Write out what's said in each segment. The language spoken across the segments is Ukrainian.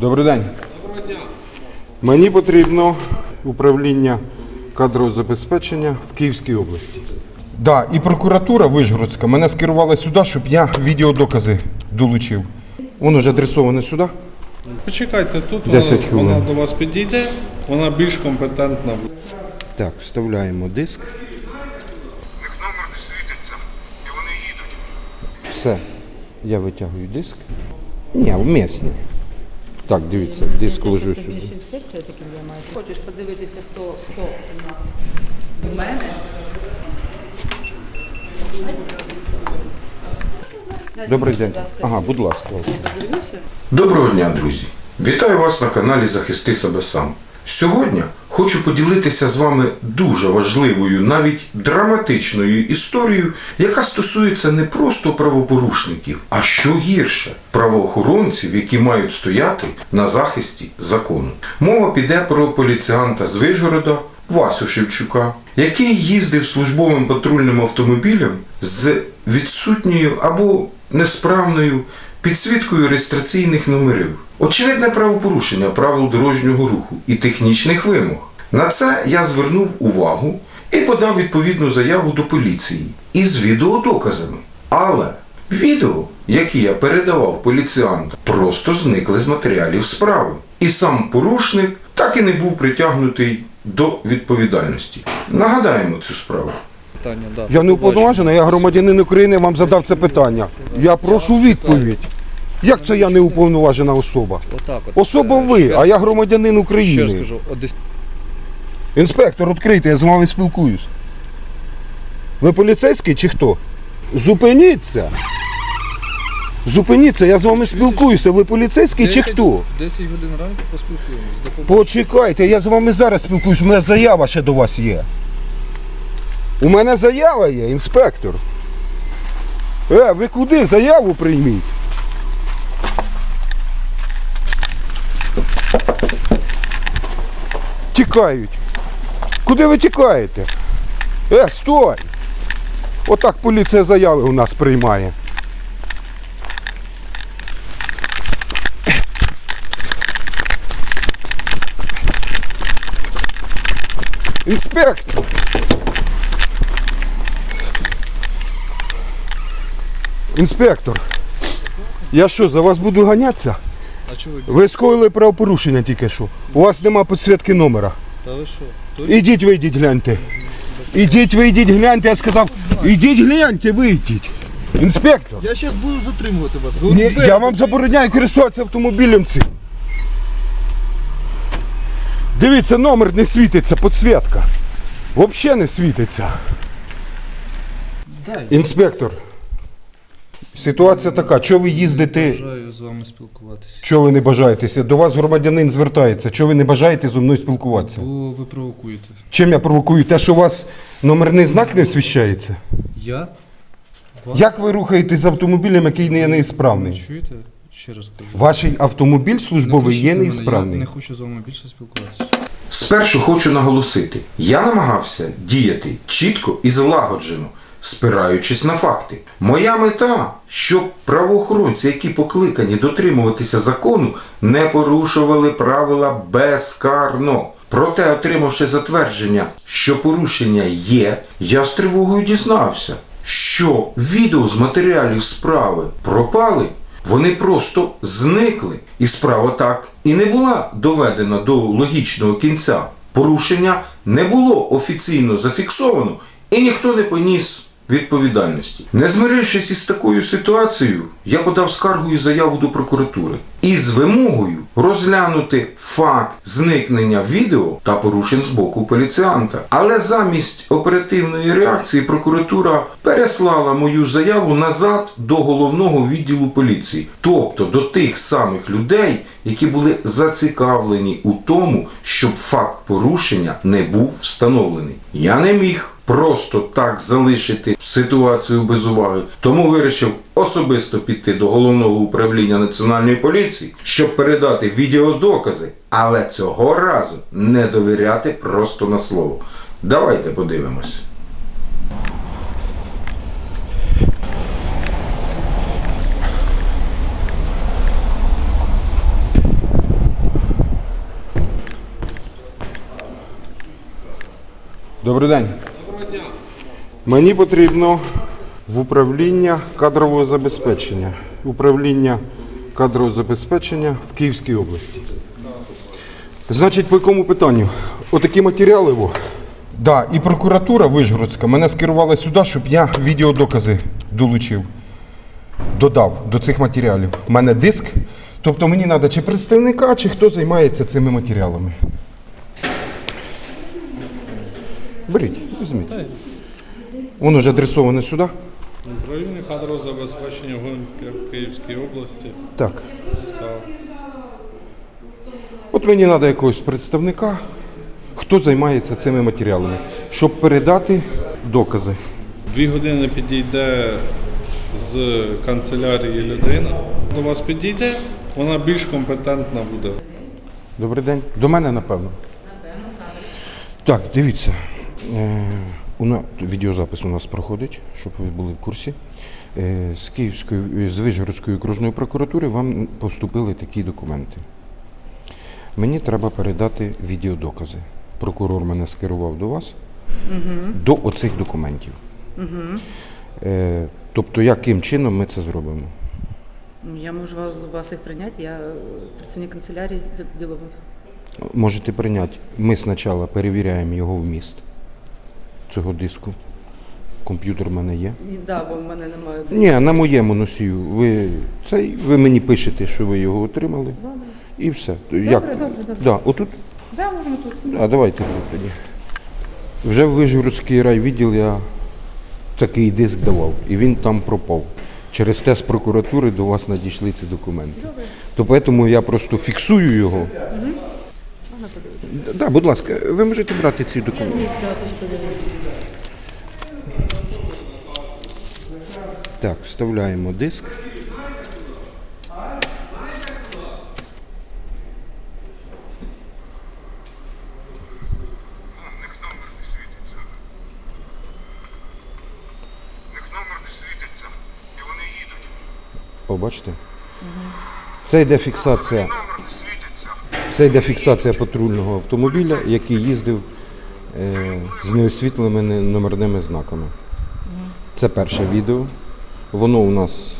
Добрий день. Мені потрібно управління кадрового забезпечення в Київській області. Да, і прокуратура Вишгородська мене скерувала сюди, щоб я відеодокази долучив. Воно ж адресоване сюди. Почекайте, тут 10 вона, хвилин. вона до вас підійде, вона більш компетентна буде. Так, вставляємо диск. У них номер не світиться, і вони їдуть. Все. Я витягую диск. Ні, вмісний. Так, дивіться, диск лежу сюди. інспекція таким займається. Хочеш подивитися, хто хто у мене? Добрий день. Ага, будь ласка. Доброго дня, друзі! Вітаю вас на каналі Захисти себе сам. Сьогодні хочу поділитися з вами дуже важливою, навіть драматичною історією, яка стосується не просто правопорушників, а що гірше правоохоронців, які мають стояти на захисті закону. Мова піде про поліціанта з Вишгорода Васю Шевчука, який їздив службовим патрульним автомобілем з відсутньою або несправною підсвіткою реєстраційних номерів. Очевидне правопорушення правил дорожнього руху і технічних вимог. На це я звернув увагу і подав відповідну заяву до поліції із відеодоказами. Але відео, які я передавав поліціанту, просто зникли з матеріалів справи. І сам порушник так і не був притягнутий до відповідальності. Нагадаємо цю справу. Питання, да. Я не уповноважений, я громадянин України вам задав це питання. Я прошу відповідь. Як це я не уповноважена особа? Особа Е, ви, а я громадянин України. Інспектор, відкрийте, я з вами спілкуюсь. Ви поліцейський чи хто? Зупиніться. Зупиніться, я з вами спілкуюся. Ви поліцейський чи 10 хто? 10 годин ранку поспілкуємось. До побачення. Почекайте, я з вами зараз спілкуюсь, у мене заява ще до вас є. У мене заява є, інспектор. Е, ви куди? Заяву прийміть. Тікають. Куди ви тікаєте? Е, стой! Отак поліція заяви у нас приймає. Інспектор! Інспектор, я що, за вас буду ганятися? А чого ви? Ви скоїли правопорушення тільки що. У вас нема підсвітки номера. Та ви що? Точно? Ідіть, вийдіть, гляньте. Ідіть, вийдіть, гляньте, я сказав. Ідіть, гляньте, вийдіть. Інспектор. Я зараз буду затримувати вас. Ні, я вам забороняю користуватися автомобілем цим. Дивіться, номер не світиться, підсвітка. Взагалі не світиться. Дай. Інспектор. Ситуація така, що ви їздите, Бажаю з вами спілкуватися. що ви не бажаєтеся? До вас громадянин звертається, що ви не бажаєте зі мною спілкуватися? Бо ви провокуєте. Чим я провокую? Те, що у вас номерний знак не освіщається? Я? Як ви рухаєтесь з автомобілем, який не є неісправний? Чуєте? Ще раз кажу. Ваш автомобіль службовий є кричіть на мене, неісправний. Я не хочу з вами більше спілкуватися. Спершу хочу наголосити: я намагався діяти чітко і злагоджено, спираючись на факти. Моя мета, щоб правоохоронці, які покликані дотримуватися закону, не порушували правила безкарно. Проте, отримавши затвердження, що порушення є, я з тривогою дізнався, що відео з матеріалів справи пропали. Вони просто зникли, і справа так і не була доведена до логічного кінця. Порушення не було офіційно зафіксовано, і ніхто не поніс відповідальності. Не змирившись із такою ситуацією, я подав скаргу і заяву до прокуратури із вимогою розглянути факт зникнення відео та порушень з боку поліціанта. Але замість оперативної реакції прокуратура переслала мою заяву назад до головного відділу поліції, тобто до тих самих людей, які були зацікавлені у тому, щоб факт порушення не був встановлений. Я не міг просто так залишити ситуацію без уваги. Тому вирішив особисто піти до головного управління національної поліції, щоб передати відеодокази, але цього разу не довіряти просто на слово. Давайте подивимось. Добрий день. Мені потрібно в управління кадрового забезпечення. Управління кадрового забезпечення в Київській області. Значить, по якому питанню? Отакі матеріали. Во. Да, і прокуратура Вишгородська мене скерувала сюди, щоб я відеодокази долучив, додав до цих матеріалів. У мене диск. Тобто мені треба чи представника, чи хто займається цими матеріалами. Беріть, візьміть. Воно ж адресоване сюди. Управління кадрового забезпечення в Київській області. Так. Так. От мені треба якогось представника, хто займається цими матеріалами, щоб передати докази. Дві години підійде з канцелярії людина. До вас підійде, вона більш компетентна буде. Добрий день. До мене, напевно. Напевно, так. Так, дивіться. Е, у на... Відеозапис у нас проходить, щоб ви були в курсі. Е, з Київської, з Вижгородської окружної прокуратури вам поступили такі документи. Мені треба передати відеодокази. Прокурор мене скерував до вас до оцих документів. Е, тобто, яким чином ми це зробимо? Я можу вас, вас їх прийняти, я е, працівник канцелярії діловод. Можете прийняти. Ми спочатку перевіряємо його вміст цього диску. Комп'ютер в мене є. Да, бо в мене немає. Ні, на моєму носію. Ви, цей, ви мені пишете, що ви його отримали. І все. Як? добре, добре. Да, отут. Да, можемо тут. Да, давайте тут тоді. Вже в Вижгородський райвідділ я такий диск давав, і він там пропав. Через те з прокуратури до вас надійшли ці документи. То тому я просто фіксую його. Да, будь ласка, ви можете брати ці документи. Так, вставляємо диск. О, бачите? Це йде фіксація. Це йде фіксація патрульного автомобіля, який їздив е, з неосвітленими номерними знаками. Це перше відео. Воно у нас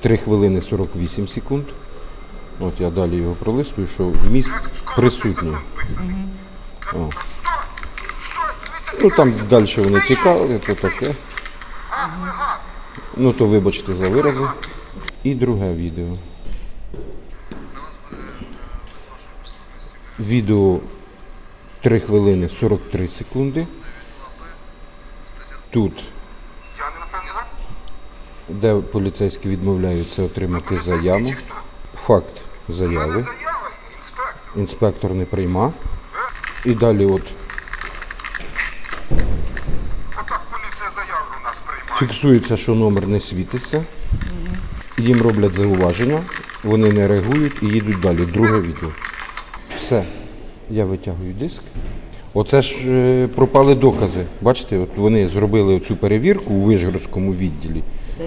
3 хвилини 48 секунд. От я далі його пролистую, що вміст присутній. Ну там далі вони тікали, то таке. Ну то вибачте за вирази. І друге відео. Відео 3 хвилини 43 секунди. Тут, де поліцейські відмовляються отримати заяву. Факт заяви. інспектор. Не прийма. І далі от фіксується, що номер не світиться. Їм роблять зауваження, вони не реагують і їдуть далі. Друге відео. Все. Я витягую диск. Оце ж е, пропали докази. Бачите, от вони зробили цю перевірку у Вишгородському відділі,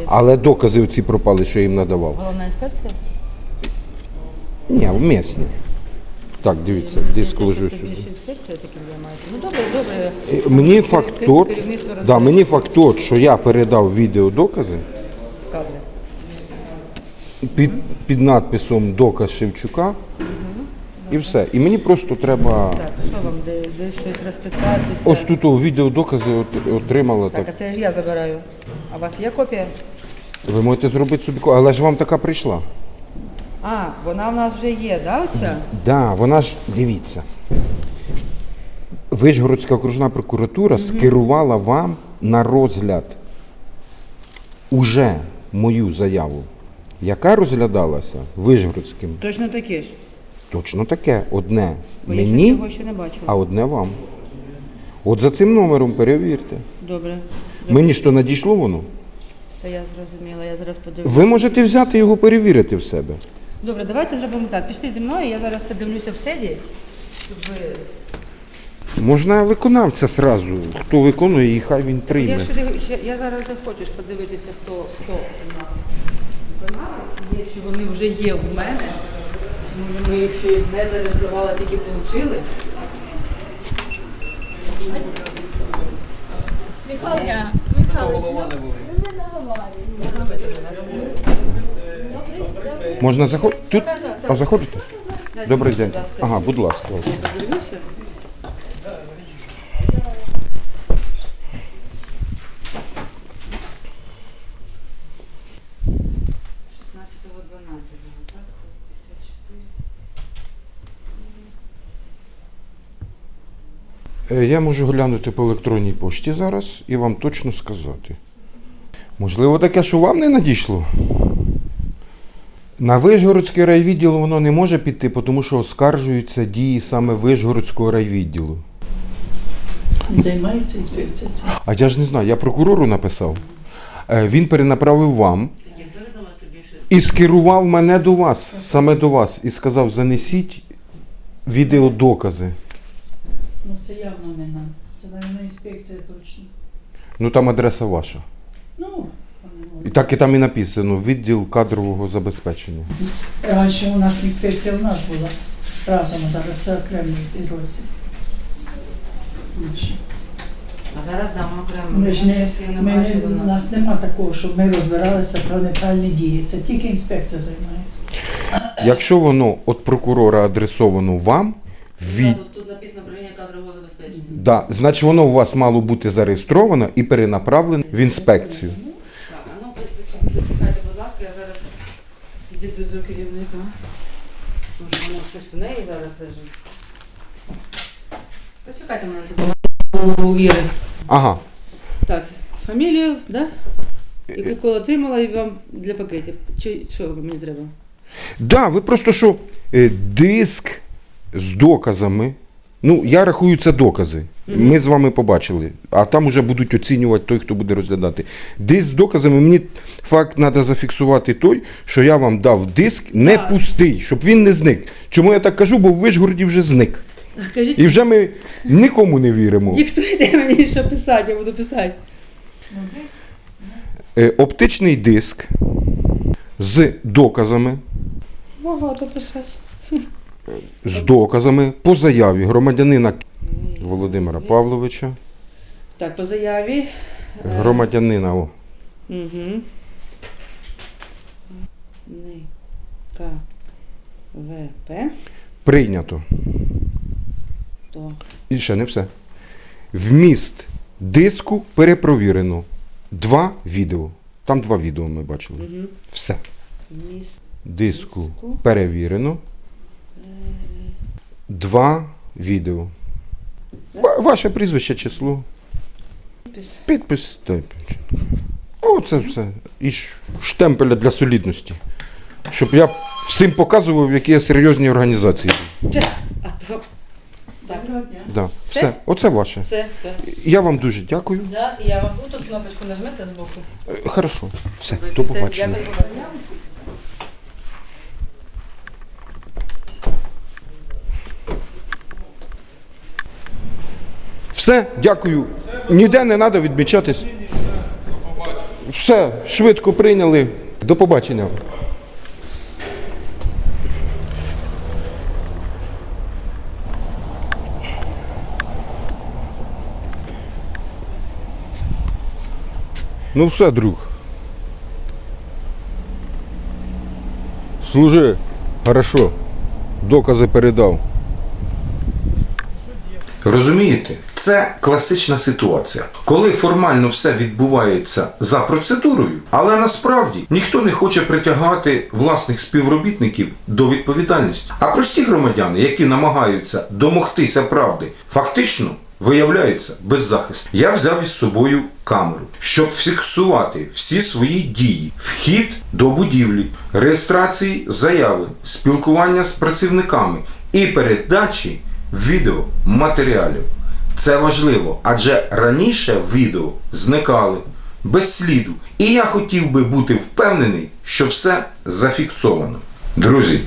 але докази оці пропали, що я їм надавав. Головна інспекція? Ні, в місні. Так, дивіться, диск ложу сюди. Ну добре, добре. Е, Мені факт тот, да, мені факт тот, що я передав відеодокази під, під надписом Доказ Шевчука. І все. І мені просто треба. Так, що вам, де, де щось розписатися? Ось тут о, відеодокази от, отримала. Так, Так. а це ж я забираю. А у вас є копія? Ви можете зробити собі ко- але ж вам така прийшла. А, вона в нас вже є, да, оця? Да, вона ж дивіться. Вишгородська окружна прокуратура скерувала вам на розгляд уже мою заяву, яка розглядалася Вишгородським. Точно такі ж. Точно таке. Одне Бо я щось мені, ще не бачила. а одне вам. От за цим номером перевірте. Добре. Мені ж то надійшло воно. Це я зрозуміла, я зараз подивлюся. Ви можете взяти його перевірити в себе. Добре, давайте зробимо так. Пішли зі мною, я зараз подивлюся в седі, щоб ви. Можна виконавця зразу. Хто виконує, і хай він Я, прийме. сюди, ще- я зараз захочу ж подивитися, хто хто виконавець, є, чи вони вже є в мене. Може, ми їх ще не зареєстрували, тільки получили. Михайло, Михайло, ну не наговарюй. Можна заходити? Тут? А заходите? Добрий день. Ага, будь ласка. ось. Подивлюся. Шістнадцятого дванадцятого, так? 54. Е, Я можу глянути по електронній пошті зараз і вам точно сказати. Можливо, таке, що вам не надійшло. На Вишгородський райвідділ воно не може піти, тому що оскаржуються дії саме Вишгородського райвідділу. Займається інспекція цим. А я ж не знаю, я прокурору написав. Е, Він перенаправив вам і скерував мене до вас, саме до вас, і сказав: занесіть відеодокази. Ну це явно не нам. Це, мабуть, інспекція точно. Ну там адреса ваша. Ну, І так і там і написано відділ кадрового забезпечення. раніше у нас інспекція у нас була разом, а зараз це окремий підрозділ. Наш. А зараз дамо окремо. Ми ж не, ми не, у нас нема такого, щоб ми розбиралися про неправильні дії. Це тільки інспекція займається. Якщо воно від прокурора адресовано вам, від... Тут, тут написано управління кадрового забезпечення. Да, значить воно у вас мало бути зареєстровано і перенаправлено в інспекцію. Так, а ну почекайте, будь ласка, я зараз підійду до керівника. Може, воно щось в неї зараз лежить. Почекайте мене тут у Іри. Ага. Так, фамілію, да? І яку отримала і вам для пакетів. Чи що мені треба? Да, ви просто що е, диск з доказами. Ну, я рахую, це докази. Ми з вами побачили. А там вже будуть оцінювати той, хто буде розглядати. Диск з доказами, мені факт треба зафіксувати той, що я вам дав диск не пустий, щоб він не зник. Чому я так кажу? Бо в Вишгороді вже зник. Кажіть, І вже ми нікому не віримо. ніхто йде мені що писати, я буду писати. Е, оптичний диск з доказами. Багато писати. З доказами по заяві громадянина Володимира Павловича, Так, по заяві. е, громадянина о, Угу. Ни. К. В. П. прийнято. То. І ще не все. Вміст диску перепровірено. Два відео. Там два відео ми бачили. Угу. Все. Міс. Диску Диску. перевірено. Два відео. Ваше прізвище, число. Підпис. Підпис. О, це все. І штемпеля для солідності. Щоб я всім показував, які я серйозні організації. А то. Так. доброго дня. Да. Все? Все, оце ваше. Все, все. Я вам дуже дякую. Да, і я вам тут кнопочку нажмете збоку. Е, Хорошо. Все, до побачення. Все, дякую. Ніде не треба відмічатись. Все, швидко прийняли. До побачення. Ну все, друг. Служи. Хорошо. Докази передав. Розумієте, це класична ситуація, коли формально все відбувається за процедурою, але насправді ніхто не хоче притягати власних співробітників до відповідальності. А прості громадяни, які намагаються домогтися правди, фактично виявляються беззахисні. Я взяв із собою камеру, щоб фіксувати всі свої дії, вхід до будівлі, реєстрації заяви, спілкування з працівниками і передачі відеоматеріалів. Це важливо, адже раніше відео зникали без сліду. І я хотів би бути впевнений, що все зафіксовано. Друзі,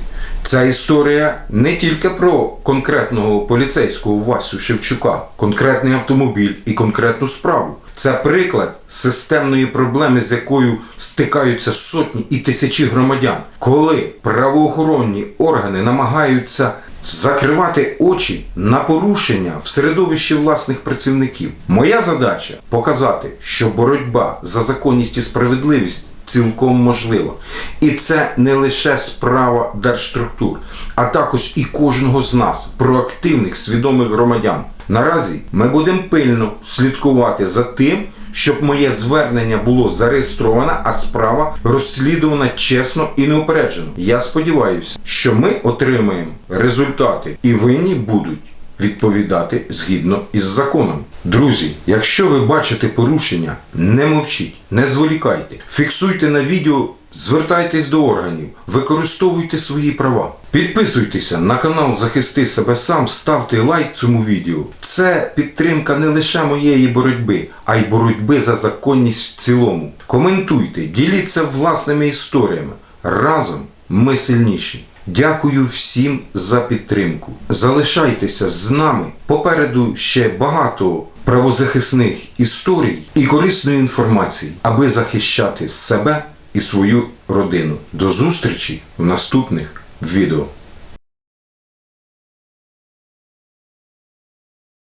ця історія не тільки про конкретного поліцейського Васю Шевчука, конкретний автомобіль і конкретну справу. Це приклад системної проблеми, з якою стикаються сотні і тисячі громадян, коли правоохоронні органи намагаються закривати очі на порушення в середовищі власних працівників. Моя задача показати, що боротьба за законність і справедливість цілком можлива. І це не лише справа держструктур, а також і кожного з нас, проактивних свідомих громадян. Наразі ми будемо пильно слідкувати за тим, щоб моє звернення було зареєстровано, а справа розслідувана чесно і неупереджено. Я сподіваюся, що ми отримаємо результати і винні будуть відповідати згідно із законом. Друзі, якщо ви бачите порушення, не мовчіть, не зволікайте, фіксуйте на відео, звертайтесь до органів, використовуйте свої права. Підписуйтеся на канал Захисти себе сам, ставте лайк цьому відео. Це підтримка не лише моєї боротьби, а й боротьби за законність в цілому. Коментуйте, діліться власними історіями. Разом ми сильніші. Дякую всім за підтримку. Залишайтеся з нами. Попереду ще багато правозахисних історій і корисної інформації, аби захищати себе і свою родину. До зустрічі в наступних відео.